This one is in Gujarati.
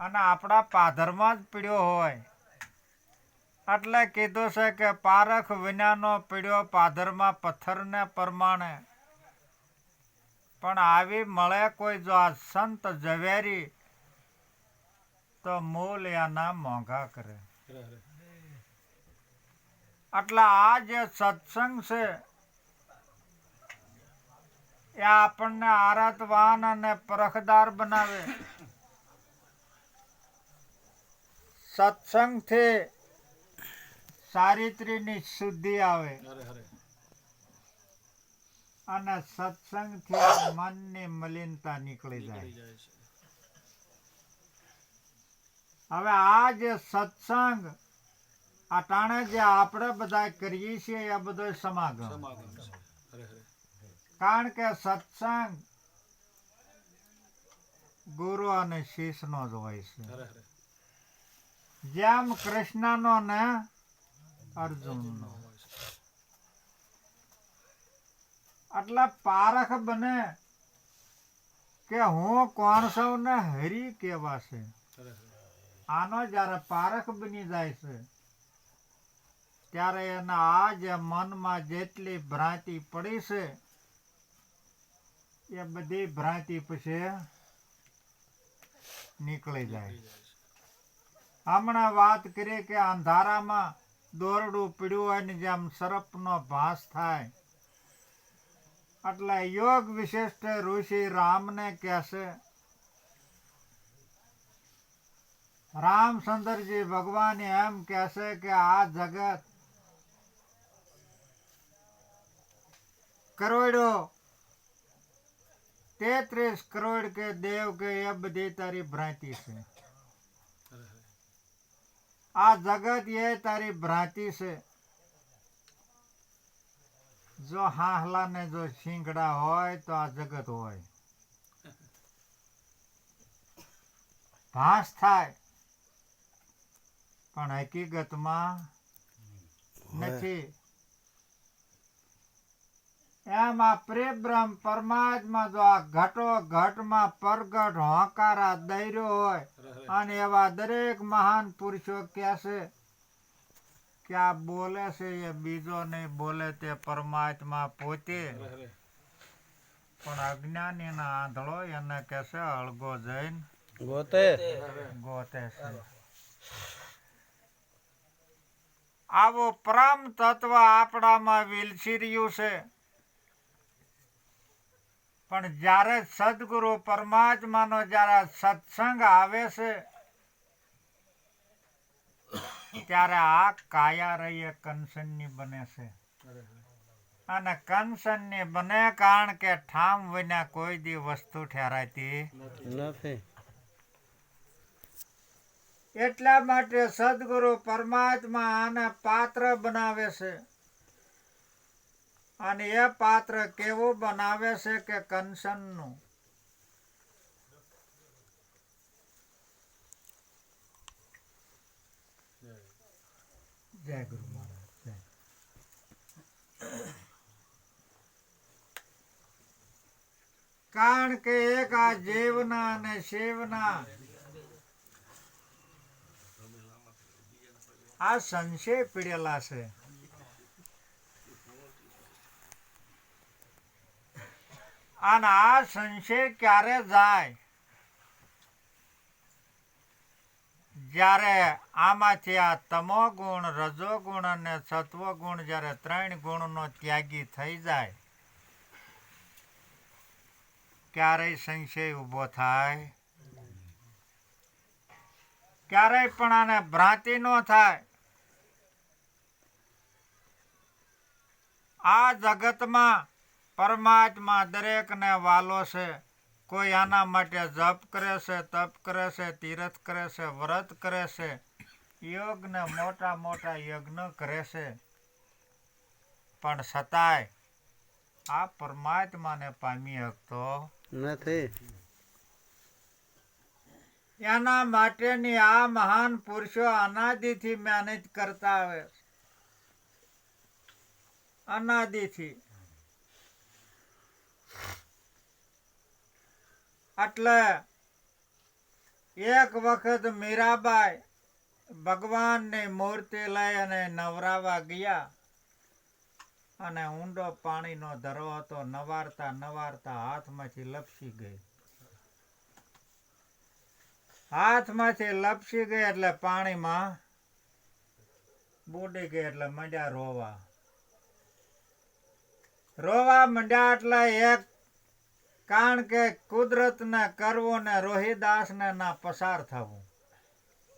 અને આપણા પાધરમાં જ પીડ્યો હોય. એટલે કીધું છે કે પારખ વિનાનો પીડ્યો પાધરમાં પથ્થરને પ્રમાણે. પણ આવી મળે કોઈ જો આ સંત ઝવેરી તો મૂલ એના મોંઘા કરે. એટલે આ જે સત્સંગ છે, એ આપણને આરાતવાન અને પરખદાર બનાવે. સત્સંગથી સારિત્રીની શુદ્ધિ આવે. અને સત્સંગથી મનની મલિનતા નીકળી જાય. હવે આ જે સત્સંગ અટાણે જે આપણે બધા કરીએ છીએ એ બધો સમાગમ. કારણ કે સત્સંગ ગુરુ અને શિષ્યનો જ હોય છે. જેમ કૃષ્ણનો ને અર્જુનનો. એટલે પારખ બને કે હું કોણ છું ને હરી કેવા છે? આનો જ્યારે પારખ બની જાય છે, ત્યારે એના આ જે મનમાં જેટલી ભ્રાંતિ પડી છે, એ બધી ભ્રાંતિ પછી નીકળી જાય હમણાં વાત કરીએ કે અંધારામાં દોરડું પીડ્યું હોય ને જેમ સરપનો ભાસ થાય. એટલે યોગ વિશિષ્ટ ઋષિ રામને કહેશે રામચંદ્રજી ભગવાન એમ કહેશે કે આ જગત કરોડો, તેત્રીસ કરોડ કે દેવ કે એ બધી તારી ભ્રાંતિ છે. આ જગત એ તારી ભ્રાંતિ છે. જો હાહલા ને જો શીંગડા હોય તો આ જગત હોય. ભાસ થાય. પણ હકીકતમાં નથી. એમ આ પ્રેબ્રહ્મ પરમાત્મા જો આ ઘટો ઘટમાં પરગટ હોંકારા દૈર્યો હોય અને એવા દરેક મહાન પુરુષો કહેશે કે આ બોલે છે એ બીજો નહીં બોલે તે પરમાત્મા પોતે. પણ અજ્ઞાનીના આંધળો એને કહેશે અળગો જૈન ગોતે. ગોતે છે. આવો પ્રમ તત્વ આપણામાં વિલસી રહ્યું છે. પણ જ્યારે સદગુરુ પરમાત્માનો જ્યારે સત્સંગ આવે છે, ત્યારે આ કાયા રહી કંસનની બને છે. અને કંસનની બને કારણ કે ઠામ વિના કોઈ દી વસ્તુ ઠેરાતી નથી. એટલા માટે સદગુરુ પરમાત્મા આને પાત્ર બનાવે છે. અને એ પાત્ર કેવું બનાવે છે કે કંસનનું? જય ગુરુ મહારાજ જય. કારણ કે એક આ જીવના અને શિવના. આ સંશય પીડેલા છે. અને આ સંશય ક્યારે જાય? જ્યારે આમાંથી આ તમો ગુણ રજો ગુણ અને સત્વ ગુણ જ્યારે ત્રણ ગુણનો ત્યાગી થઈ જાય, ક્યારેય સંશય ઊભો થાય? ક્યારેય પણ આને ભ્રાંતિ ન થાય. આ જગતમાં પરમાત્મા દરેકને વાલો છે. કોઈ આના માટે જપ કરે છે તપ કરે છે તીર્થ કરે છે વ્રત કરે છે. યોગને મોટા મોટા યજ્ઞ કરે છે. પણ છતાંય આ પરમાત્માને પામી શકતો નથી. એના માટેની આ મહાન પુરુષો અનાદિથી મહેનત કરતા આવે અનાદિથી. એટલે એક વખત મીરાબાઈ ભગવાનની મૂર્તિ લઈ અને નવરાવા ગયા. અને ઊંડો પાણીનો ધરો હતો, નવારતા નવારતા હાથમાંથી લપસી ગઈ. હાથમાંથી લપસી ગઈ એટલે પાણીમાં બુડી ગઈ એટલે મંડ્યા રોવા. રોવા મંડ્યા એટલે એક કારણ કે કુદરતને કરવું ને રોહિદાસને ના પસાર થવું.